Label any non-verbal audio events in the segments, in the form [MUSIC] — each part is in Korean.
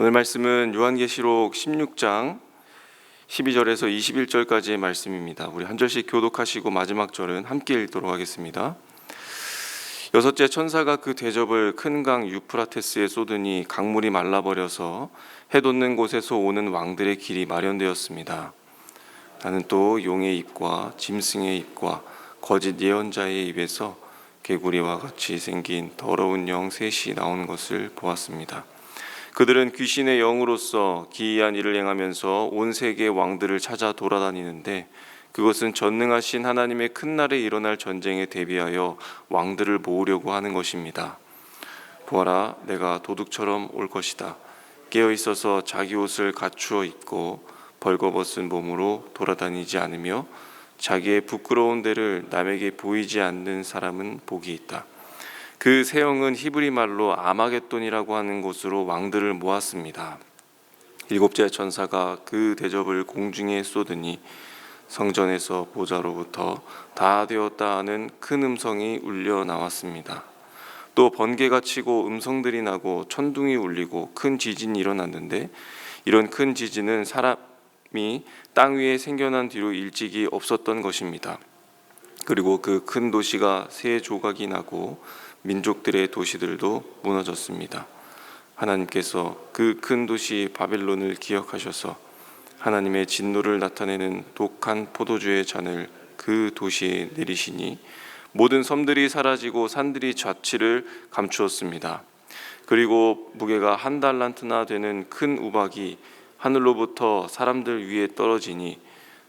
오늘 말씀은 요한계시록 16장 12절에서 21절까지의 말씀입니다. 우리 한 절씩 교독하시고 마지막 절은 함께 읽도록 하겠습니다. 여섯째 천사가 그 대접을 큰 강 유프라테스에 쏟으니 강물이 말라버려서 해 돋는 곳에서 오는 왕들의 길이 마련되었습니다. 나는 또 용의 입과 짐승의 입과 거짓 예언자의 입에서 개구리와 같이 생긴 더러운 영 셋이 나오는 것을 보았습니다. 그들은 귀신의 영으로서 기이한 일을 행하면서 온 세계의 왕들을 찾아 돌아다니는데 그것은 전능하신 하나님의 큰 날에 일어날 전쟁에 대비하여 왕들을 모으려고 하는 것입니다. 보아라, 내가 도둑처럼 올 것이다. 깨어 있어서 자기 옷을 갖추어 입고 벌거벗은 몸으로 돌아다니지 않으며 자기의 부끄러운 데를 남에게 보이지 않는 사람은 복이 있다. 그 세형은 히브리 말로 아마겟돈이라고 하는 곳으로 왕들을 모았습니다. 일곱째 천사가 그 대접을 공중에 쏟으니 성전에서 보좌로부터 다 되었다 하는 큰 음성이 울려 나왔습니다. 또 번개가 치고 음성들이 나고 천둥이 울리고 큰 지진이 일어났는데 이런 큰 지진은 사람이 땅 위에 생겨난 뒤로 일찍이 없었던 것입니다. 그리고 그 큰 도시가 세 조각이 나고 민족들의 도시들도 무너졌습니다. 하나님께서 그 큰 도시 바벨론을 기억하셔서 하나님의 진노를 나타내는 독한 포도주의 잔을 그 도시에 내리시니 모든 섬들이 사라지고 산들이 좌치를 감추었습니다. 그리고 무게가 한 달란트나 되는 큰 우박이 하늘로부터 사람들 위에 떨어지니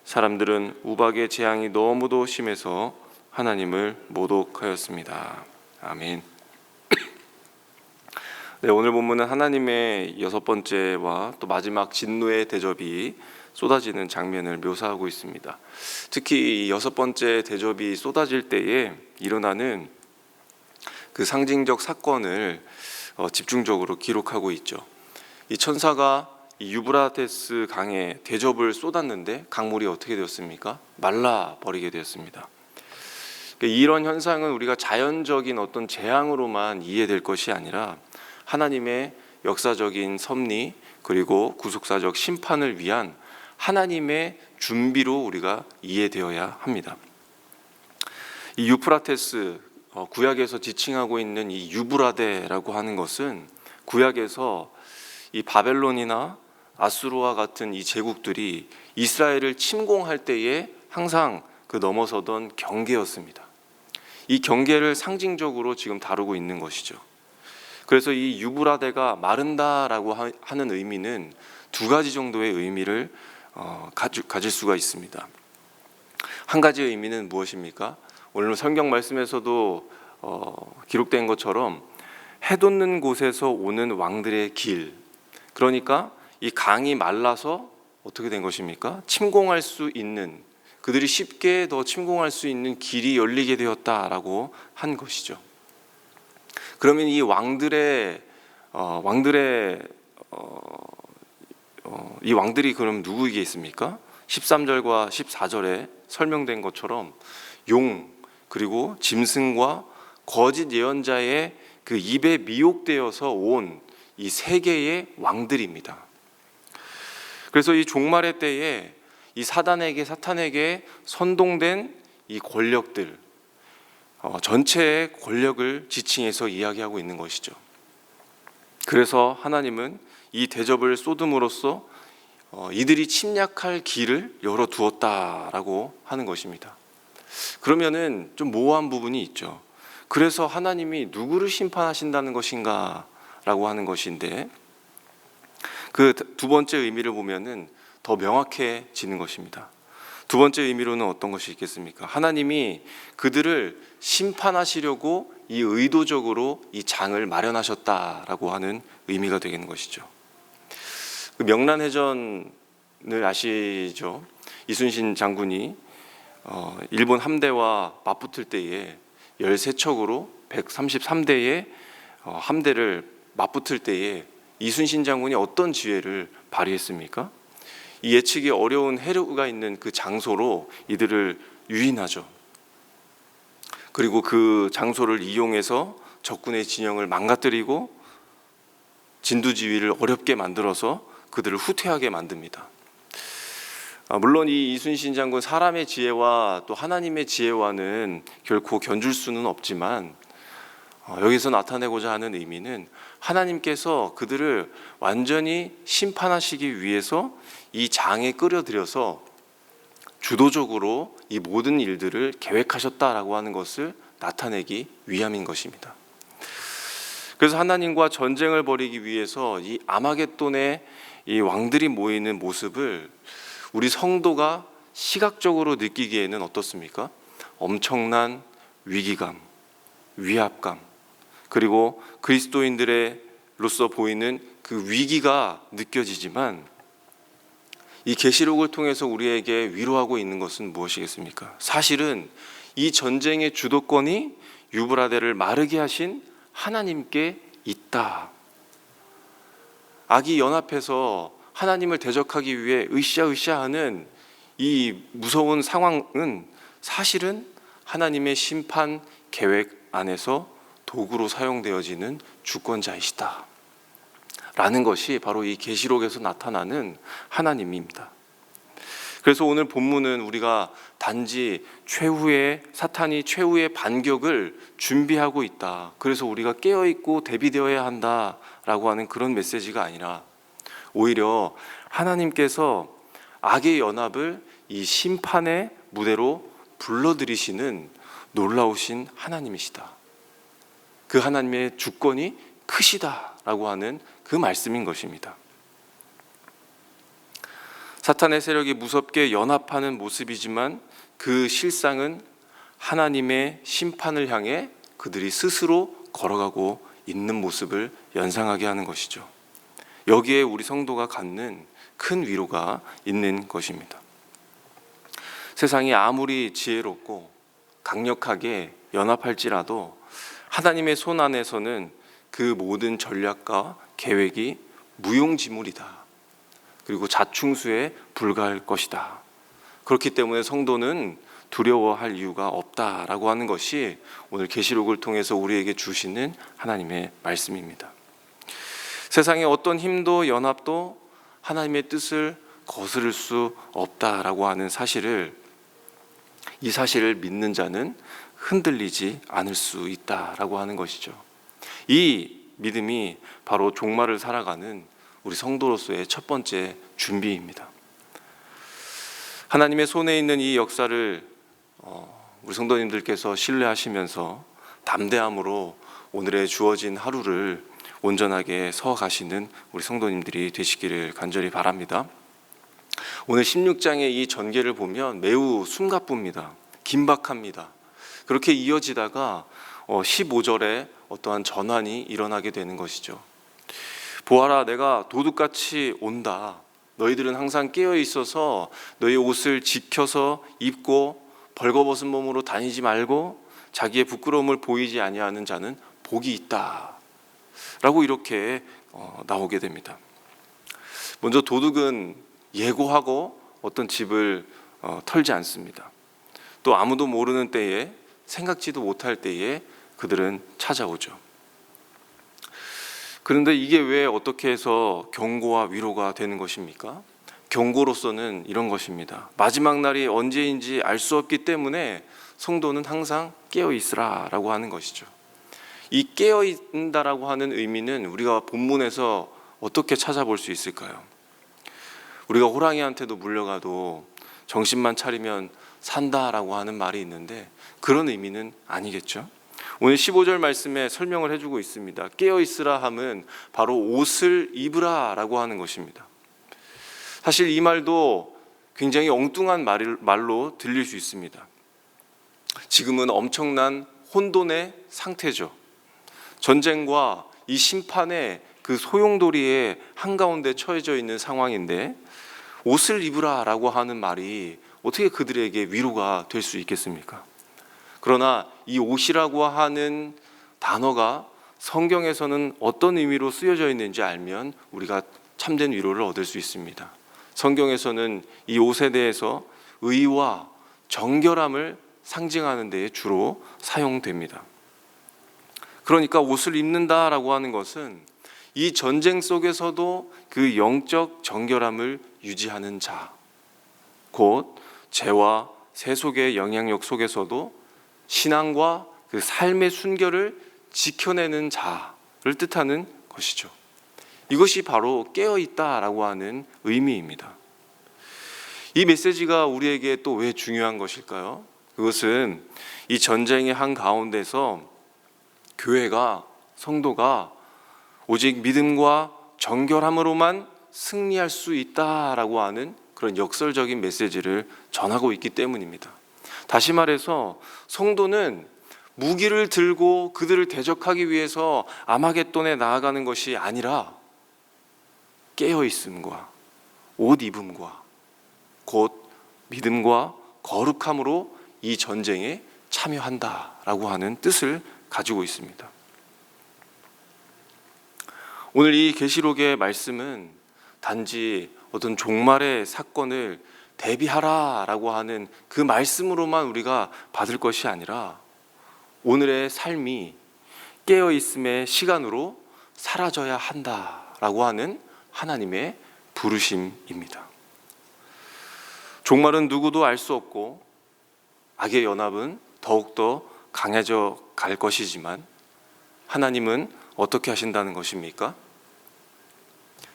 사람들은 우박의 재앙이 너무도 심해서 하나님을 모독하였습니다. 아멘. [CLEARS THROAT] 네, 오늘 본문은 하나님의 여섯 번째와 또 마지막 진노의 대접이 쏟아지는 장면을 묘사하고 있습니다. 특히 이 여섯 번째 대접이 쏟아질 때에 일어나는 그 상징적 사건을 어, 집중적으로 기록하고 있죠. 이 천사가 이 유브라테스 강에 대접을 쏟았는데 강물이 어떻게 되었습니까? 말라 버리게 되었습니다. 그러니까 이런 현상은 우리가 자연적인 어떤 재앙으로만 이해될 것이 아니라 하나님의 역사적인 섭리 그리고 구속사적 심판을 위한 하나님의 준비로 우리가 이해되어야 합니다. 이 유프라테스 어, 구약에서 지칭하고 있는 이 유브라데라고 하는 것은 구약에서 이 바벨론이나 아수르와 같은 이 제국들이 이스라엘을 침공할 때에 항상 그 넘어서던 경계였습니다. 이 경계를 상징적으로 지금 다루고 있는 것이죠. 그래서 이 유브라데가 마른다라고 하는 의미는 두 가지 정도의 의미를 어, 가질 수가 있습니다. 한 가지 의미는 무엇입니까? 오늘 성경 말씀에서도 어, 기록된 것처럼 해돋는 곳에서 오는 왕들의 길. 그러니까 이 강이 말라서 어떻게 된 것입니까? 침공할 수 있는 그들이 쉽게 더 침공할 수 있는 길이 열리게 되었다라고 한 것이죠. 그러면 이 왕들의 어, 왕들의 어, 어, 이 왕들이 그럼 누구에게 있습니까? 13절과 14절에 설명된 것처럼 용 그리고 짐승과 거짓 예언자의 그 입에 미혹되어서 온 이 세계의 왕들입니다. 그래서 이 종말의 때에 이 사단에게 사탄에게 선동된 이 권력들 어, 전체의 권력을 지칭해서 이야기하고 있는 것이죠. 그래서 하나님은 이 대접을 쏟음으로써 어, 이들이 침략할 길을 열어 두었다라고 하는 것입니다. 그러면은 좀 모호한 부분이 있죠. 그래서 하나님이 누구를 심판하신다는 것인가라고 하는 것인데 그 두 번째 의미를 보면은 더 명확해지는 것입니다. 두 번째 의미로는 어떤 것이 있겠습니까? 하나님이 그들을 심판하시려고 이 의도적으로 이 장을 마련하셨다라고 하는 의미가 되겠는 것이죠. 그 명란해전을 아시죠? 이순신 장군이 어, 일본 함대와 맞붙을 때에 13척으로 133대의 어, 함대를 맞붙을 때에 이순신 장군이 어떤 지혜를 발휘했습니까? 이 예측이 어려운 해류가 있는 그 장소로 이들을 유인하죠. 그리고 그 장소를 이용해서 적군의 진영을 망가뜨리고 진두지휘를 어렵게 만들어서 그들을 후퇴하게 만듭니다. 아, 물론 이 이순신 장군 사람의 지혜와 또 하나님의 지혜와는 결코 견줄 수는 없지만 어, 여기서 나타내고자 하는 의미는 하나님께서 그들을 완전히 심판하시기 위해서 이 장에 끌어들여서 주도적으로 이 모든 일들을 계획하셨다라고 하는 것을 나타내기 위함인 것입니다. 그래서 하나님과 전쟁을 벌이기 위해서 이 아마겟돈의 이 왕들이 모이는 모습을 우리 성도가 시각적으로 느끼기에는 어떻습니까? 엄청난 위기감, 위압감, 그리고 그리스도인들의로서 보이는 그 위기가 느껴지지만 이 계시록을 통해서 우리에게 위로하고 있는 것은 무엇이겠습니까? 사실은 이 전쟁의 주도권이 유브라데를 마르게 하신 하나님께 있다. 악이 연합해서 하나님을 대적하기 위해 으쌰으쌰하는 이 무서운 상황은 사실은 하나님의 심판 계획 안에서 도구로 사용되어지는 주권자이시다. 라는 것이 바로 이 계시록에서 나타나는 하나님입니다. 그래서 오늘 본문은 우리가 단지 최후의 사탄이 최후의 반격을 준비하고 있다. 그래서 우리가 깨어 있고 대비되어야 한다라고 하는 그런 메시지가 아니라 오히려 하나님께서 악의 연합을 이 심판의 무대로 불러들이시는 놀라우신 하나님이시다. 그 하나님의 주권이 크시다라고 하는 그 말씀인 것입니다. 사탄의 세력이 무섭게 연합하는 모습이지만 그 실상은 하나님의 심판을 향해 그들이 스스로 걸어가고 있는 모습을 연상하게 하는 것이죠. 여기에 우리 성도가 갖는 큰 위로가 있는 것입니다. 세상이 아무리 지혜롭고 강력하게 연합할지라도 하나님의 손 안에서는 그 모든 전략과 계획이 무용지물이다. 그리고 자충수에 불과할 것이다. 그렇기 때문에 성도는 두려워할 이유가 없다라고 하는 것이 오늘 계시록을 통해서 우리에게 주시는 하나님의 말씀입니다. 세상의 어떤 힘도 연합도 하나님의 뜻을 거스를 수 없다라고 하는 사실을 이 사실을 믿는 자는 흔들리지 않을 수 있다라고 하는 것이죠. 이 믿음이 바로 종말을 살아가는 우리 성도로서의 첫 번째 준비입니다. 하나님의 손에 있는 이 역사를 어, 우리 성도님들께서 신뢰하시면서 담대함으로 오늘의 주어진 하루를 온전하게 서 가시는 우리 성도님들이 되시기를 간절히 바랍니다. 오늘 16장의 이 전개를 보면 매우 숨가쁩니다. 긴박합니다. 그렇게 이어지다가 15절에 어떠한 전환이 일어나게 되는 것이죠. 보아라, 내가 도둑같이 온다. 너희들은 항상 깨어 있어서 너희 옷을 지켜서 입고 벌거벗은 몸으로 다니지 말고 자기의 부끄러움을 보이지 아니하는 자는 복이 있다. 라고 이렇게 어, 나오게 됩니다. 먼저 도둑은 예고하고 어떤 집을 어, 털지 않습니다. 또 아무도 모르는 때에 생각지도 못할 때에 그들은 찾아오죠. 그런데 이게 왜 어떻게 해서 경고와 위로가 되는 것입니까? 경고로서는 이런 것입니다. 마지막 날이 언제인지 알 수 없기 때문에 성도는 항상 깨어 있으라라고 하는 것이죠. 이 깨어 있다라고 하는 의미는 우리가 본문에서 어떻게 찾아볼 수 있을까요? 우리가 호랑이한테도 물려가도 정신만 차리면 산다라고 하는 말이 있는데 그런 의미는 아니겠죠. 오늘 15절 말씀에 설명을 해주고 있습니다. 깨어 있으라 함은 바로 옷을 입으라라고 하는 것입니다. 사실 이 말도 굉장히 엉뚱한 말로 들릴 수 있습니다. 지금은 엄청난 혼돈의 상태죠. 전쟁과 이 심판의 그 소용돌이의 한가운데 처해져 있는 상황인데 옷을 입으라라고 하는 말이 어떻게 그들에게 위로가 될 수 있겠습니까? 그러나 이 옷이라고 하는 단어가 성경에서는 어떤 의미로 쓰여져 있는지 알면 우리가 참된 위로를 얻을 수 있습니다. 성경에서는 이 옷에 대해서 의와 정결함을 상징하는 데에 주로 사용됩니다. 그러니까 옷을 입는다라고 하는 것은 이 전쟁 속에서도 그 영적 정결함을 유지하는 자, 곧 죄와 세속의 영향력 속에서도 신앙과 그 삶의 순결을 지켜내는 자를 뜻하는 것이죠. 이것이 바로 깨어 있다라고 하는 의미입니다. 이 메시지가 우리에게 또 왜 중요한 것일까요? 그것은 이 전쟁의 한 가운데서 교회가 성도가 오직 믿음과 정결함으로만 승리할 수 있다라고 하는 그런 역설적인 메시지를 전하고 있기 때문입니다. 다시 말해서 성도는 무기를 들고 그들을 대적하기 위해서 아마겟돈에 나아가는 것이 아니라 깨어 있음과 옷 입음과 곧 믿음과 거룩함으로 이 전쟁에 참여한다라고 하는 뜻을 가지고 있습니다. 오늘 이 계시록의 말씀은 단지 어떤 종말의 사건을 대비하라라고 하는 그 말씀으로만 우리가 받을 것이 아니라 오늘의 삶이 깨어 있음의 시간으로 사라져야 한다라고 하는 하나님의 부르심입니다. 종말은 누구도 알 수 없고 악의 연합은 더욱더 강해져 갈 것이지만 하나님은 어떻게 하신다는 것입니까?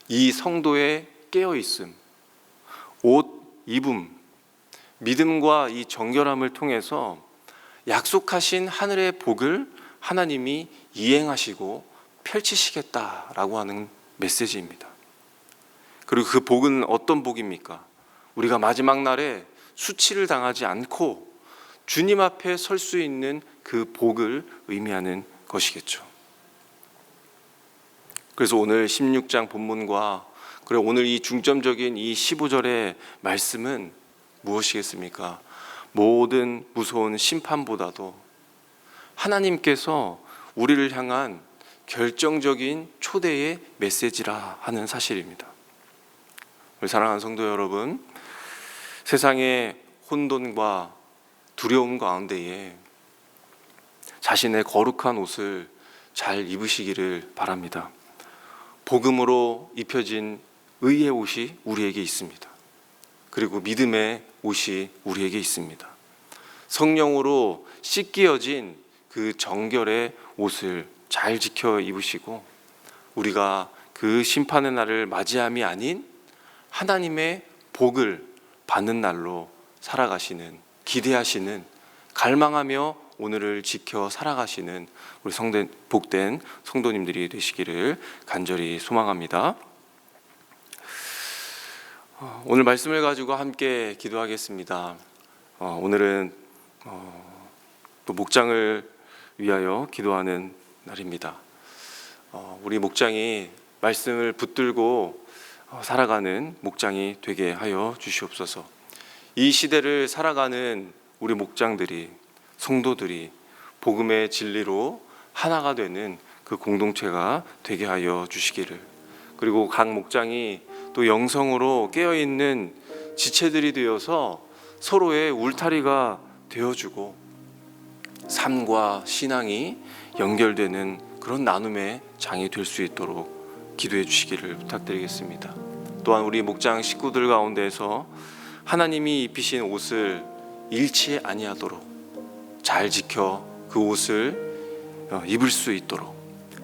이 성도의 깨어 있음, 옷 입음, 믿음과 이 정결함을 통해서 약속하신 하늘의 복을 하나님이 이행하시고 펼치시겠다라고 하는 메시지입니다. 그리고 그 복은 어떤 복입니까? 우리가 마지막 날에 수치를 당하지 않고 주님 앞에 설 수 있는 그 복을 의미하는 것이겠죠. 그래서 오늘 16장 본문과 그리고 오늘 이 중점적인 이 15절의 말씀은 무엇이겠습니까? 모든 무서운 심판보다도 하나님께서 우리를 향한 결정적인 초대의 메시지라 하는 사실입니다. 우리 사랑하는 성도 여러분, 세상의 혼돈과 두려움 가운데에 자신의 거룩한 옷을 잘 입으시기를 바랍니다. 복음으로 입혀진 의의 옷이 우리에게 있습니다. 그리고 믿음의 옷이 우리에게 있습니다. 성령으로 씻기어진 그 정결의 옷을 잘 지켜 입으시고 우리가 그 심판의 날을 맞이함이 아닌 하나님의 복을 받는 날로 살아가시는 기대하시는 갈망하며 오늘을 지켜 살아가시는 우리 성된 복된 성도님들이 되시기를 간절히 소망합니다. 어, 오늘 말씀을 가지고 함께 기도하겠습니다. 어, 오늘은 어, 또 목장을 위하여 기도하는 날입니다. 어, 우리 목장이 말씀을 붙들고 어, 살아가는 목장이 되게 하여 주시옵소서. 이 시대를 살아가는 우리 목장들이 성도들이 복음의 진리로 하나가 되는 그 공동체가 되게 하여 주시기를 그리고 각 목장이 또 영성으로 깨어 있는 지체들이 되어서 서로의 울타리가 되어주고 삶과 신앙이 연결되는 그런 나눔의 장이 될 수 있도록 기도해 주시기를 부탁드리겠습니다. 또한 우리 목장 식구들 가운데서 하나님이 입히신 옷을 잃지 아니하도록 잘 지켜 그 옷을 어, 입을 수 있도록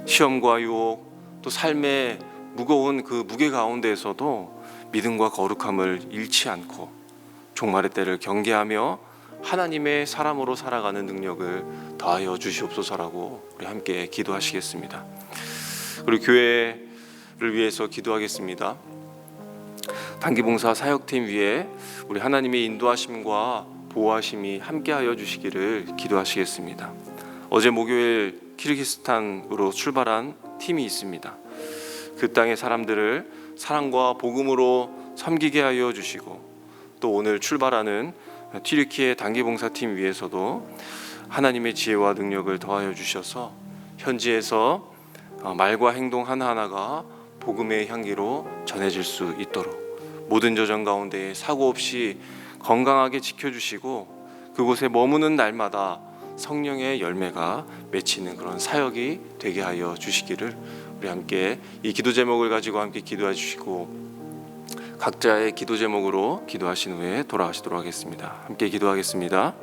시험과 유혹 또 삶의 무거운 그 무게 가운데에서도 믿음과 거룩함을 잃지 않고 종말의 때를 경계하며 하나님의 사람으로 살아가는 능력을 더하여 주시옵소서라고 우리 함께 기도하시겠습니다. 그리고 교회를 위해서 기도하겠습니다. 단기봉사 사역팀 위에 우리 하나님의 인도하심과 보호하심이 함께하여 주시기를 기도하시겠습니다. 어제 목요일 키르기스탄으로 출발한 팀이 있습니다. 그 땅의 사람들을 사랑과 복음으로 섬기게 하여 주시고 또 오늘 출발하는 튀르키의 단기 봉사팀 위에서도 하나님의 지혜와 능력을 더하여 주셔서 현지에서 어, 말과 행동 하나하나가 복음의 향기로 전해질 수 있도록 모든 저전 가운데 사고 없이 건강하게 지켜주시고 그곳에 머무는 날마다 성령의 열매가 맺히는 그런 사역이 되게 하여 주시기를 우리 함께 이 기도 제목을 가지고 함께 기도해 주시고 각자의 기도 제목으로 기도하신 후에 돌아가시도록 하겠습니다. 함께 기도하겠습니다.